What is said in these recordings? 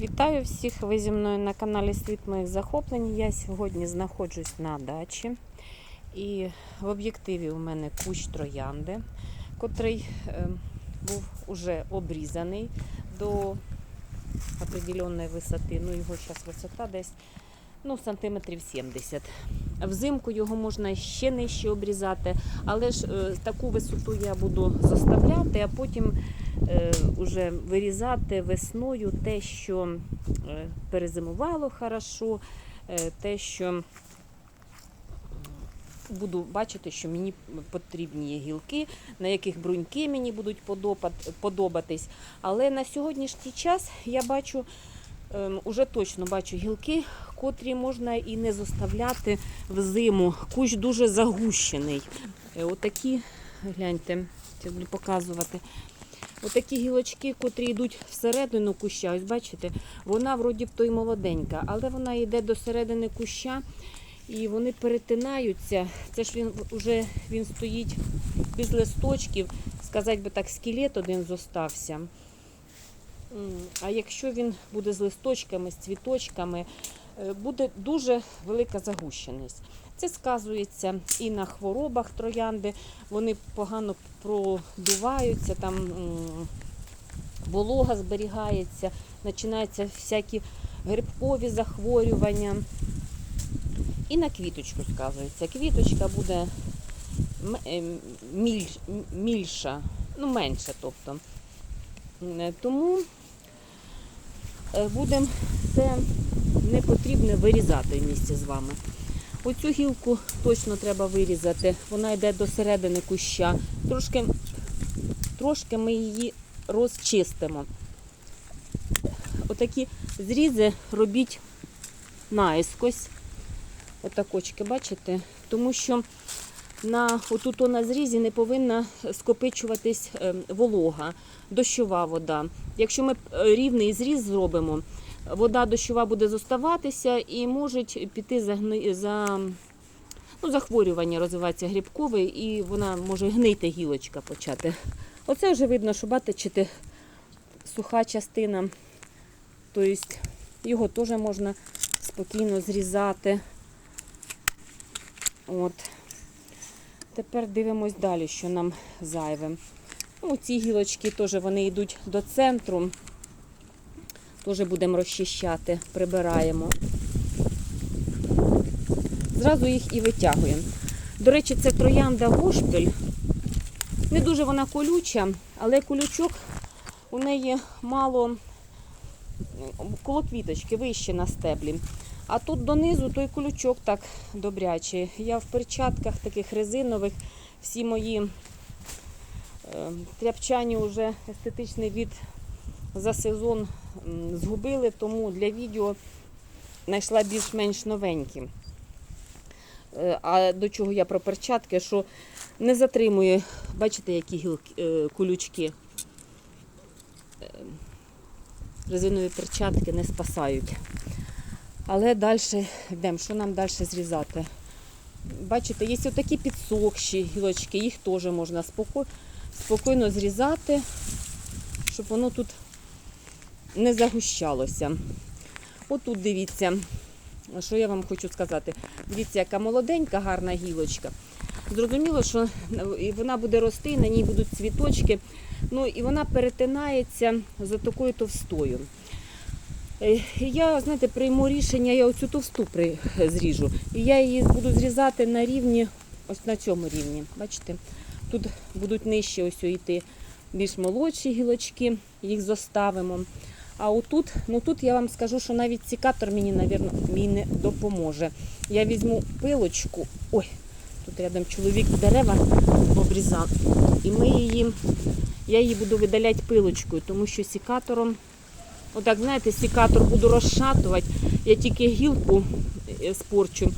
Вітаю всіх! Ви зі мною на каналі Світ моїх захоплень. Я сьогодні знаходжусь на дачі. І в об'єктиві у мене кущ троянди, котрий е, був уже обрізаний до определенної висоти. Ну, його зараз висота десь ну, сантиметрів 70. Взимку його можна ще нижче обрізати, але ж е, таку висоту я буду заставляти, а потім уже вирізати весною те, що е, перезимувало хорошо, е, те, що буду бачити, що мені потрібні є гілки, на яких бруньки мені будуть подобатись. Але на сьогоднішній час я бачу, ем, уже точно бачу гілки, котрі можна і не зоставляти в зиму. Кущ дуже загущений. Е, Отакі, гляньте, зараз буду показувати. Отакі гілочки, котрі йдуть всередину куща, ось бачите, вона вроді б то й молоденька, але вона йде до середини куща і вони перетинаються. Це ж він вже він стоїть без листочків, сказати би так, скелет один зостався. А якщо він буде з листочками, з цвіточками, е, буде дуже велика загущеність. Це сказується і на хворобах троянди, вони погано продуваються, там волога зберігається, починаються всякі грибкові захворювання. І на квіточку сказується. Квіточка буде е, мільша, ну менша, тобто. Е, Тому будемо це не потрібно вирізати вместе з вами. Оцю гілку точно треба вирізати. Вона йде до середини куща. Трошки, трошки ми її розчистимо. Отакі зрізи робіть наискось. Отакочки, бачите? Тому що на отут на зрізі не повинна скопичуватись е, волога, дощова вода. Якщо ми е, рівний зріз зробимо, вода дощова буде зоставатися і можуть піти загни... за ну, захворювання розвиватися грибкове, і вона може гнити гілочка почати. Оце вже видно, що бачите, суха частина. Тобто його теж можна спокійно зрізати. От. Тепер дивимось далі, що нам зайве. Ну, ці гілочки теж вони йдуть до центру. Теж будемо розчищати, прибираємо. Зразу їх і витягуємо. До речі, це троянда гошпель. Не дуже вона колюча, але колючок у неї мало коло квіточки, вище на стеблі. А тут донизу той колючок так добрячий. Я в перчатках таких резинових, всі мої е, тряпчані вже естетичний від за сезон згубили, тому для відео знайшла більш-менш новенькі. Е, А до чого я про перчатки, що не затримує, бачите, які гілки, е, колючки. Е, Резинові перчатки не спасають. Але далі йдемо, що нам далі зрізати? Бачите, є отакі підсохші гілочки, їх теж можна спокійно зрізати, щоб воно тут не загущалося. Отут дивіться, що я вам хочу сказати. Дивіться, яка молоденька, гарна гілочка. Зрозуміло, що вона буде рости, на ній будуть цвіточки. Ну і вона перетинається за такою товстою. Е, Я, знаєте, прийму рішення, я оцю товсту при, зріжу. І я її буду зрізати на рівні, ось на цьому рівні. Бачите, тут будуть нижче ось йти більш молодші гілочки, їх зоставимо. А отут, ну тут я вам скажу, що навіть цікатор мені, мені не допоможе. Я візьму пилочку. Ой, тут рядом чоловік дерева обрізав. І ми її, я її буду видаляти пилочкою, тому що сікатором Отак, знаєте, сікатор буду розшатувати, я тільки гілку е, спорчу,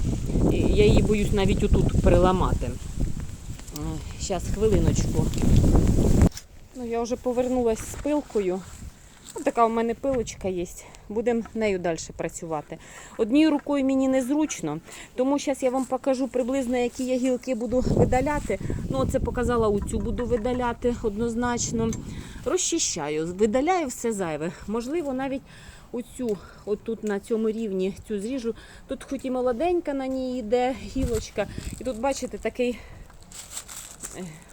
я її боюсь навіть отут переламати. Зараз, хвилиночку. Ну, я вже повернулася з пилкою. Ось така у мене пилочка є. Будемо нею далі працювати. Однією рукою мені незручно, тому зараз я вам покажу приблизно, які я гілки буду видаляти. Ну, це показала оцю буду видаляти однозначно. Розчищаю, видаляю все зайве. Можливо, навіть оцю, отут на цьому рівні цю зріжу. Тут хоч і молоденька на ній йде гілочка. І тут, бачите, такий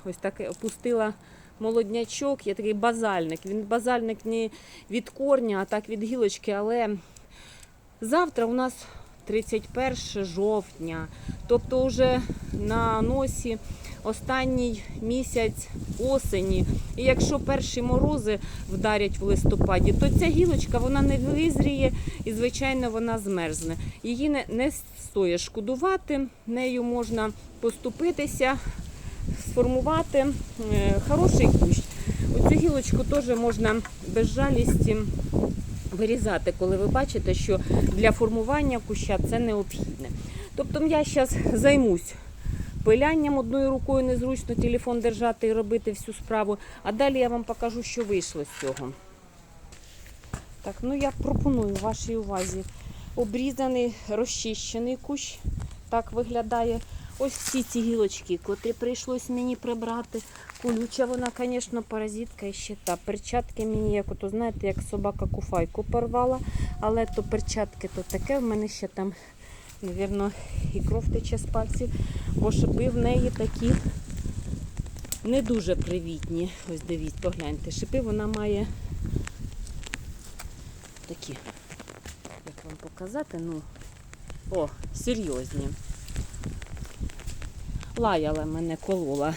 ось таке опустила молоднячок, є такий базальник. Він базальник не від корня, а так від гілочки. Але завтра у нас 31 жовтня, тобто вже на носі останній місяць осені. І якщо перші морози вдарять в листопаді, то ця гілочка вона не визріє і, звичайно, вона змерзне. Її не, не стоїть шкодувати, нею можна поступитися, сформувати е, хороший кущ. Оцю гілочку теж можна без жалісті вирізати, коли ви бачите, що для формування куща це необхідне. Тобто я зараз займусь пилянням одною рукою незручно телефон держати і робити всю справу. А далі я вам покажу, що вийшло з цього. Так, ну я пропоную вашій увазі обрізаний, розчищений кущ. Так виглядає. Ось всі ці гілочки, котрі прийшлось мені прибрати. Колюча вона, звісно, паразитка і ще та. Перчатки мені, як ото, знаєте, як собака куфайку порвала. Але то перчатки то таке, в мене ще там, мабуть, і кров тече з пальців, бо шипи в неї такі не дуже привітні. Ось дивіться, погляньте, шипи вона має такі, як вам показати, ну, о, серйозні. Лаяла мене, колола.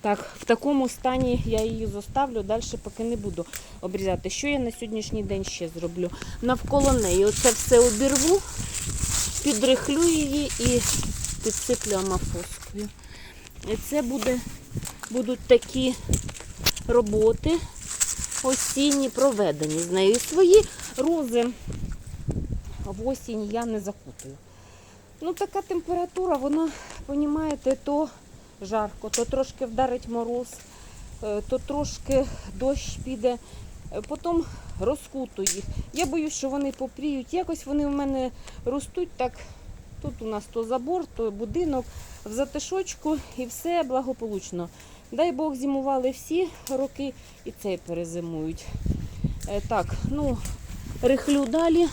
Так, в такому стані я її зоставлю, далі поки не буду обрізати. Що я на сьогоднішній день ще зроблю? Навколо неї оце все обірву, підрихлю її і підсиплю амафоскою. І це буде, будуть такі роботи осінні проведені з нею. Свої рози в осінь я не закутую. Ну, така температура, вона, розумієте, то жарко, то трошки вдарить мороз, е, то трошки дощ піде, е, потім розкутую їх. Я боюсь, що вони попріють. Якось вони в мене ростуть так. Тут у нас то забор, то будинок, в затишочку і все благополучно. Дай Бог зимували всі роки і цей перезимують. Е, Так, ну, рихлю далі.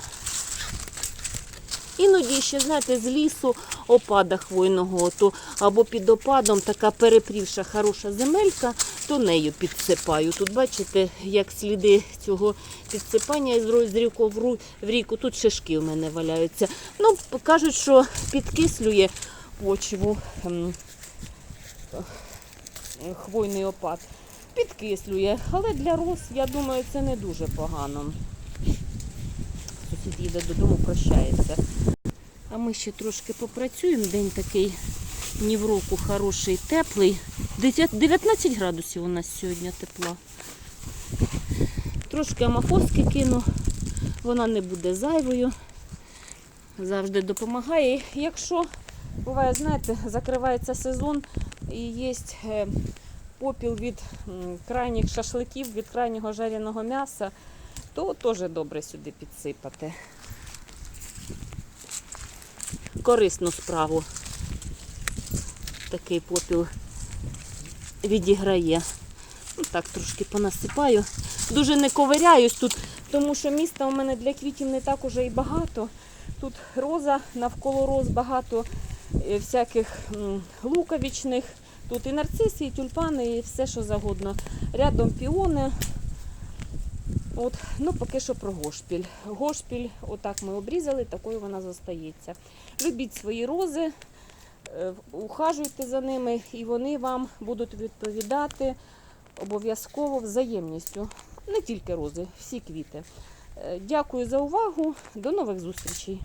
Іноді ще, знаєте, з лісу опада хвойного, то або під опадом така перепрівша хороша земелька, то нею підсипаю. Тут бачите, як сліди цього підсипання із розрівку в ріку. Тут шишки в мене валяються. Ну, кажуть, що підкислює почву ем, хвойний опад. Підкислює, але для роз, я думаю, це не дуже погано. Їде додому, прощається. А ми ще трошки попрацюємо. День такий ні в року хороший, теплий. 19 градусів у нас сьогодні тепла. Трошки амафоски кину, вона не буде зайвою. Завжди допомагає. Якщо буває, знаєте, закривається сезон і є е, попіл від крайніх шашликів, від крайнього жареного м'яса, то теж добре сюди підсипати. Корисну справу такий попіл відіграє. Ну, так, трошки понасипаю. Дуже не ковиряюсь тут, тому що міста у мене для квітів не так уже і багато. Тут роза, навколо роз багато е, всяких луковичних. Тут і нарциси, і тюльпани, і все, що загодно. Рядом піони. От, ну, поки що про гошпіль. Гошпіль, отак ми обрізали, такою вона зостається. Любіть свої рози, е, ухажуйте за ними, і вони вам будуть відповідати обов'язково взаємністю. Не тільки рози, всі квіти. Е, Дякую за увагу. До нових зустрічей.